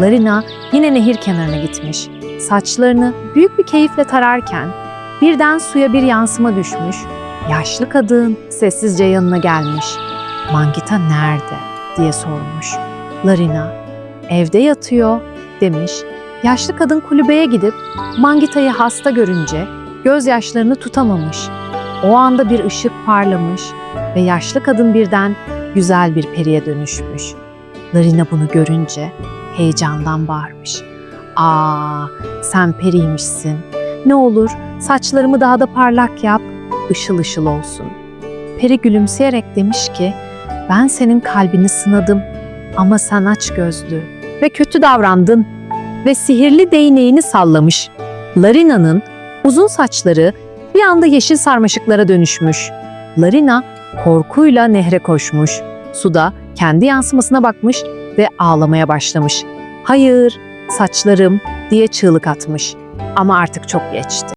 Larina yine nehir kenarına gitmiş. Saçlarını büyük bir keyifle tararken birden suya bir yansıma düşmüş. Yaşlı kadın sessizce yanına gelmiş. Mangita nerede diye sormuş. Larina evde yatıyor demiş. Yaşlı kadın kulübeye gidip Mangita'yı hasta görünce gözyaşlarını tutamamış. O anda bir ışık parlamış ve yaşlı kadın birden güzel bir periye dönüşmüş. Larina bunu görünce heyecandan bağırmış. Aa, sen periymişsin. Ne olur saçlarımı daha da parlak yap, ışıl ışıl olsun. Peri gülümseyerek demiş ki, ben senin kalbini sınadım ama sen aç gözlü ve kötü davrandın ve sihirli değneğini sallamış. Larina'nın uzun saçları bir anda yeşil sarmaşıklara dönüşmüş. Larina korkuyla nehre koşmuş. Suda kendi yansımasına bakmış ve ağlamaya başlamış. Hayır, saçlarım diye çığlık atmış. Ama artık çok geçti.